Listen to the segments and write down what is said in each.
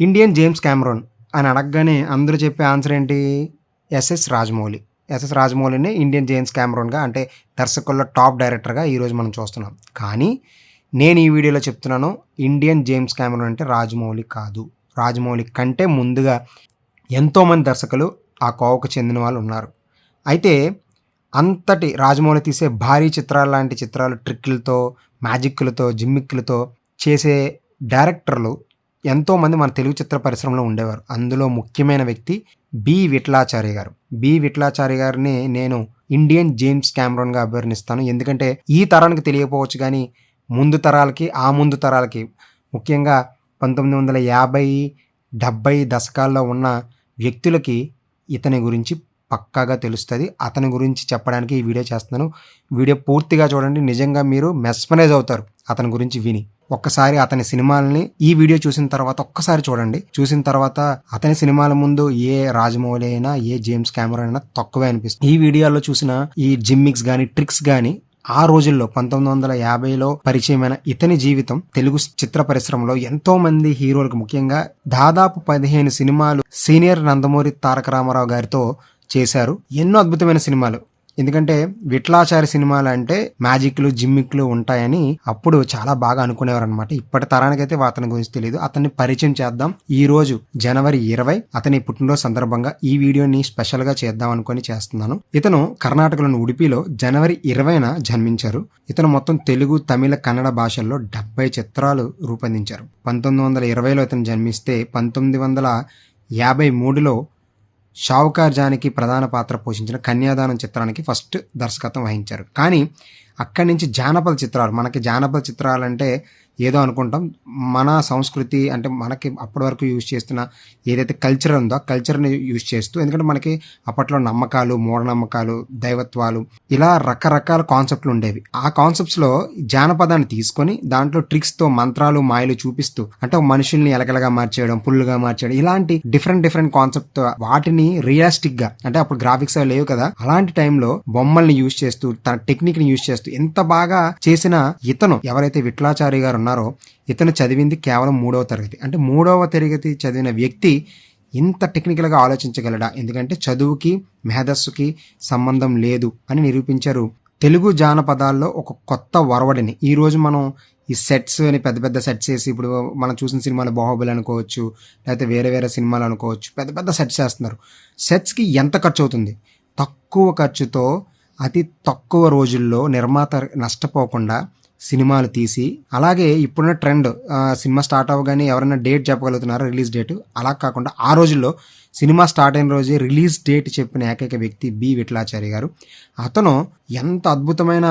Indian James Cameron అని అడగగానే అందరూ చెప్పే ఆన్సర్ ఏంటి? ఎస్ఎస్ రాజమౌళి. ఎస్ఎస్ రాజమౌళిని ఇండియన్ జేమ్స్ కెమెరాన్గా అంటే దర్శకుల్లో టాప్ డైరెక్టర్గా ఈరోజు మనం చూస్తున్నాం. కానీ నేను ఈ వీడియోలో చెప్తున్నాను ఇండియన్ జేమ్స్ కెమెరాన్ అంటే రాజమౌళి కాదు. రాజమౌళి కంటే ముందుగా ఎంతోమంది దర్శకులు ఆ కోవకు చెందిన వాళ్ళు ఉన్నారు. అయితే అంతటి రాజమౌళి తీసే భారీ చిత్రాలు లాంటి చిత్రాలు ట్రిక్లతో మ్యాజిక్లతో జిమ్మిక్లతో చేసే డైరెక్టర్లు ఎంతోమంది మన తెలుగు చిత్ర పరిశ్రమలో ఉండేవారు. అందులో ముఖ్యమైన వ్యక్తి బి. విట్లాచార్య గారు. బి. విట్లాచార్య గారిని నేను ఇండియన్ జేమ్స్ కెమెరాన్గా అభ్యర్థిస్తాను ఎందుకంటే ఈ తరానికి తెలియకపోవచ్చు కానీ ముందు తరాలకి ఆ ముందు తరాలకి ముఖ్యంగా పంతొమ్మిది వందల యాభై డెబ్బై దశకాల్లో ఉన్న వ్యక్తులకి ఇతని గురించి పక్కాగా తెలుస్తుంది. అతని గురించి చెప్పడానికి ఈ వీడియో చేస్తున్నాను. వీడియో పూర్తిగా చూడండి. నిజంగా మీరు మెస్మరైజ్ అవుతారు అతని గురించి విని. ఒక్కసారి అతని సినిమాలని ఈ వీడియో చూసిన తర్వాత ఒక్కసారి చూడండి. చూసిన తర్వాత అతని సినిమాల ముందు ఏ రాజమౌళి అయినా ఏ జేమ్స్ కెమెరా అయినా తక్కువే అనిపిస్తుంది. ఈ వీడియోలో చూసిన ఈ జిమ్మిక్స్ గానీ ట్రిక్స్ గానీ ఆ రోజుల్లో పంతొమ్మిది వందల యాభైలో పరిచయమైన ఇతని జీవితం తెలుగు చిత్ర పరిశ్రమలో ఎంతో మంది హీరోలకు ముఖ్యంగా దాదాపు పదిహేను సినిమాలు సీనియర్ నందమూరి తారక రామారావు గారితో చేశారు. ఎన్నో అద్భుతమైన సినిమాలు. ఎందుకంటే విట్లాచారి సినిమాలు అంటే మ్యాజిక్లు జిమ్మిక్లు ఉంటాయని అప్పుడు చాలా బాగా అనుకునేవారు అనమాట ఇప్పటి తరానికైతే అతని గురించి తెలియదు అతన్ని పరిచయం చేద్దాం. ఈ రోజు జనవరి ఇరవై అతని పుట్టినరోజు సందర్భంగా ఈ వీడియోని స్పెషల్గా చేద్దాం అనుకుని చేస్తున్నాను. ఇతను కర్ణాటకలోని ఉడిపిలో జనవరి ఇరవైన జన్మించారు. ఇతను మొత్తం తెలుగు తమిళ కన్నడ భాషల్లో డెబ్బై చిత్రాలు రూపొందించారు. పంతొమ్మిది వందల ఇరవైలో ఇతను జన్మిస్తే పంతొమ్మిది వందల యాభై మూడులో షావుకార్ జానికి ప్రధాన పాత్ర పోషించిన కన్యాదానం చిత్రానికి ఫస్ట్ దర్శకత్వం వహించారు. కానీ అక్కడి నుంచి జానపద చిత్రాలు మనకి జానపద చిత్రాలంటే ఏదో అనుకుంటాం. మన సంస్కృతి అంటే మనకి అప్పటి వరకు యూజ్ చేస్తున్న ఏదైతే కల్చర్ ఉందో ఆ కల్చర్ని యూజ్ చేస్తూ ఎందుకంటే మనకి అప్పట్లో నమ్మకాలు మూఢనమ్మకాలు దైవత్వాలు ఇలా రకరకాల కాన్సెప్ట్లు ఉండేవి. ఆ కాన్సెప్ట్స్లో జానపదాన్ని తీసుకొని దాంట్లో ట్రిక్స్తో మంత్రాలు మాయలు చూపిస్తూ అంటే మనుషుల్ని ఎలగలగా మార్చేయడం పుల్లుగా మార్చేయడం ఇలాంటి డిఫరెంట్ డిఫరెంట్ కాన్సెప్ట్ వాటిని రియలిస్టిక్గా అంటే అప్పుడు గ్రాఫిక్స్ అవి లేవు కదా అలాంటి టైంలో బొమ్మల్ని యూజ్ చేస్తూ తన టెక్నిక్ని యూజ్ చేస్తూ ఎంత బాగా చేసిన ఇతను ఎవరైతే విఠలాచారి గారు ఉన్నారో ఇతను చదివింది కేవలం మూడవ తరగతి. అంటే మూడవ తరగతి చదివిన వ్యక్తి ఇంత టెక్నికల్గా ఆలోచించగలడా? ఎందుకంటే చదువుకి మేధస్సుకి సంబంధం లేదు అని నిరూపించారు తెలుగు జానపదాల్లో ఒక కొత్త వరవడిని. ఈరోజు మనం ఈ సెట్స్ అని పెద్ద పెద్ద సెట్స్ వేసి ఇప్పుడు మనం చూసిన సినిమాలు బాహుబలి అనుకోవచ్చు లేకపోతే వేరే వేరే సినిమాలు అనుకోవచ్చు పెద్ద పెద్ద సెట్స్ వేస్తున్నారు. సెట్స్కి ఎంత ఖర్చు అవుతుంది? తక్కువ ఖర్చుతో అతి తక్కువ రోజుల్లో నిర్మాత నష్టపోకుండా సినిమాలు తీసి అలాగే ఇప్పుడున్న ట్రెండ్ సినిమా స్టార్ట్ అవ్వగానే ఎవరైనా డేట్ చెప్పగలుగుతున్నారా రిలీజ్ డేట్? అలా కాకుండా ఆ రోజుల్లో సినిమా స్టార్ట్ అయిన రోజే రిలీజ్ డేట్ చెప్పిన ఏకైక వ్యక్తి బి విఠలాచారి గారు. అతను ఎంత అద్భుతమైన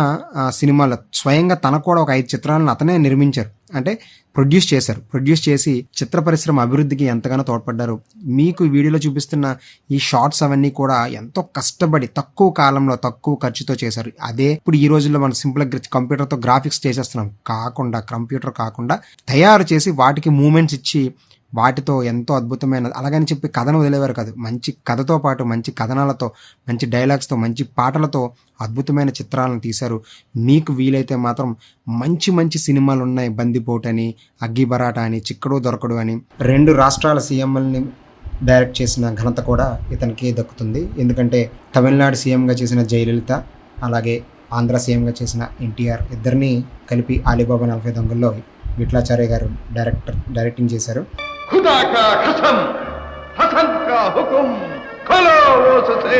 సినిమాలు స్వయంగా తన కూడా ఒక ఐదు చిత్రాలను అతనే నిర్మించారు. అంటే ప్రొడ్యూస్ చేశారు. ప్రొడ్యూస్ చేసి చిత్ర పరిశ్రమ అభివృద్ధికి ఎంతగానో తోడ్పడ్డారు. మీకు వీడియోలో చూపిస్తున్న ఈ షార్ట్స్ అవన్నీ కూడా ఎంతో కష్టపడి తక్కువ కాలంలో తక్కువ ఖర్చుతో చేశారు. అదే ఇప్పుడు ఈ రోజుల్లో మనం సింపుల్ కంప్యూటర్తో గ్రాఫిక్స్ చేసేస్తున్నాం. కాకుండా కంప్యూటర్ కాకుండా తయారు చేసి వాటికి మూమెంట్స్ ఇచ్చి వాటితో ఎంతో అద్భుతమైన అలాగని చెప్పి కథను వదిలేవారు కాదు. మంచి కథతో పాటు మంచి కథనాలతో మంచి డైలాగ్స్తో మంచి పాటలతో అద్భుతమైన చిత్రాలను తీశారు. మీకు వీలైతే మాత్రం మంచి మంచి సినిమాలు ఉన్నాయి బందిపోట్ అని అగ్గిబరాట అని చిక్కడు దొరకడు అని రెండు రాష్ట్రాల సీఎంలని డైరెక్ట్ చేసిన ఘనత కూడా ఇతనికి దక్కుతుంది. ఎందుకంటే తమిళనాడు సీఎంగా చేసిన జయలలిత అలాగే ఆంధ్ర సీఎంగా చేసిన ఎన్టీఆర్ ఇద్దరిని కలిపి అలీబాబా నలభై దొంగల్లో విట్లాచార్య గారు డైరెక్టర్ డైరెక్టింగ్ చేశారు. खुदा का कसम हसन का हुक्म खोलो वो ससे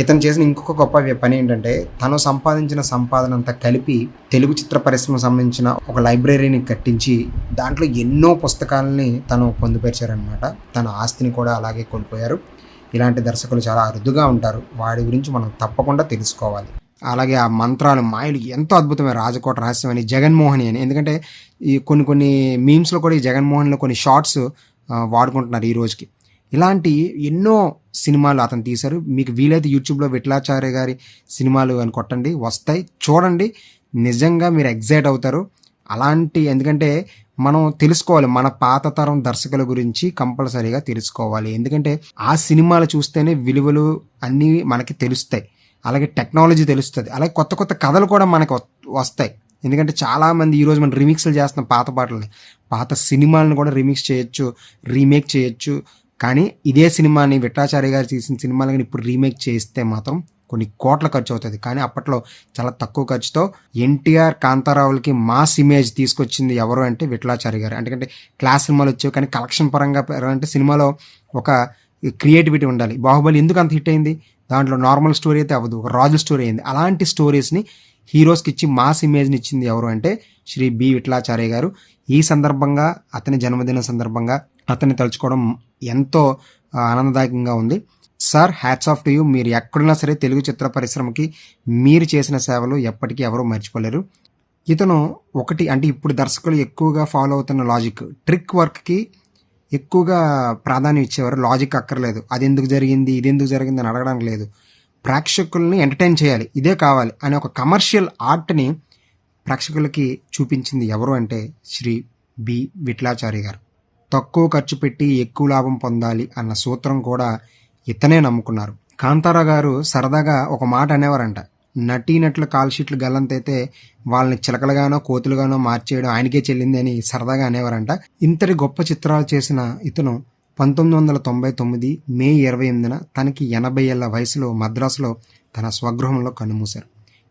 ఇతను చేసిన ఇంకొక గొప్ప వ్య- పని ఏంటంటే తను సంపాదించిన సంపాదన అంతా కలిపి తెలుగు చిత్ర పరిశ్రమకు సంబంధించిన ఒక లైబ్రరీని కట్టించి దాంట్లో ఎన్నో పుస్తకాలని తను పొందుపరిచారనమాట తన ఆస్తిని కూడా అలాగే కోల్పోయారు ఇలాంటి దర్శకులు చాలా అరుదుగా ఉంటారు వాడి గురించి మనం తప్పకుండా తెలుసుకోవాలి అలాగే ఆ మంత్రాలు మాయలు ఎంతో అద్భుతమైన రాజకోట రహస్యం అని జగన్మోహని అని. ఎందుకంటే ఈ కొన్ని కొన్ని మీమ్స్లో కూడా ఈ జగన్మోహన్లో కొన్ని షార్ట్స్ వాడుకుంటున్నారు ఈ రోజుకి. ఇలాంటి ఎన్నో సినిమాలు అతను తీశారు. మీకు వీలైతే యూట్యూబ్లో విఠలాచార్య గారి సినిమాలు అని కొట్టండి. వస్తాయి. చూడండి. నిజంగా మీరు ఎగ్జైట్ అవుతారు. అలాంటి ఎందుకంటే మనం తెలుసుకోవాలి. మన పాత తరం దర్శకుల గురించి కంపల్సరీగా తెలుసుకోవాలి. ఎందుకంటే ఆ సినిమాలు చూస్తేనే విలువలు అన్నీ మనకి తెలుస్తాయి. అలాగే టెక్నాలజీ తెలుస్తుంది. అలాగే కొత్త కొత్త కథలు కూడా మనకు వస్తాయి. ఎందుకంటే చాలామంది ఈరోజు మనం రీమిక్స్లు చేస్తున్న పాత పాటలని పాత సినిమాలను కూడా రీమిక్స్ చేయొచ్చు రీమేక్ చేయొచ్చు. కానీ ఇదే సినిమాని విట్టాచార్య గారు తీసిన సినిమాలని ఇప్పుడు రీమేక్ చేస్తే మాత్రం కొన్ని కోట్ల ఖర్చు అవుతుంది. కానీ అప్పట్లో చాలా తక్కువ ఖర్చుతో ఎన్టీఆర్ కాంతారావులకి మాస్ ఇమేజ్ తీసుకొచ్చింది ఎవరు అంటే విఠలాచారి గారు. ఎందుకంటే క్లాస్ సినిమాలు వచ్చేవి కానీ కలెక్షన్ పరంగా అంటే సినిమాలో ఒక క్రియేటివిటీ ఉండాలి. బాహుబలి ఎందుకు అంత హిట్ అయింది? దాంట్లో నార్మల్ స్టోరీ అయితే అవ్వదు. ఒక రాజు స్టోరీ అయింది. అలాంటి స్టోరీస్ని హీరోస్కి ఇచ్చి మాస్ ఇమేజ్ని ఇచ్చింది ఎవరు అంటే శ్రీ బి. విఠలాచార్య గారు. ఈ సందర్భంగా అతని జన్మదిన సందర్భంగా అతన్ని తలుచుకోవడం ఎంతో ఆనందదాయకంగా ఉంది. Sir hats off to you మీరు ఎక్కడున్నా సరే తెలుగు చిత్ర పరిశ్రమకి మీరు చేసిన సేవలు ఎప్పటికీ ఎవరూ మర్చిపోలేరు. ఇతను ఒకటి అంటే ఇప్పుడు దర్శకులు ఎక్కువగా ఫాలో అవుతున్న లాజిక్ ట్రిక్ వర్క్కి ఎక్కువగా ప్రాధాన్యం ఇచ్చేవారు. లాజిక్ అక్కర్లేదు. అది ఎందుకు జరిగింది? ఇది ఎందుకు జరిగింది? అని అడగడానికి లేదు. ప్రేక్షకుల్ని ఎంటర్టైన్ చేయాలి. ఇదే కావాలి అనే ఒక కమర్షియల్ ఆర్ట్ని ప్రేక్షకులకి చూపించింది ఎవరు అంటే శ్రీ బి. విట్లాచారి గారు. తక్కువ ఖర్చు పెట్టి ఎక్కువ లాభం పొందాలి అన్న సూత్రం కూడా ఇతనే నమ్ముకున్నారు. కాంతారా గారు సరదాగా ఒక మాట అనేవారంట. నటీనటుల కాల్ షీట్లు గల్లంతైతే వాళ్ళని చిలకలుగానో కోతులుగానో మార్చేయడం ఆయనకే చెల్లింది అని సరదాగా అనేవారంట. ఇంతటి గొప్ప చిత్రాలు చేసిన ఇతను పంతొమ్మిది వందల తొంభై తొమ్మిది మే ఇరవై ఎనిమిదిన తనకి ఎనభై ఏళ్ళ వయసులో మద్రాసులో తన స్వగృహంలో కన్నుమూశారు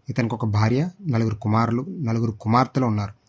ఇతనికి ఒక భార్య నలుగురు కుమారులు నలుగురు కుమార్తెలు ఉన్నారు.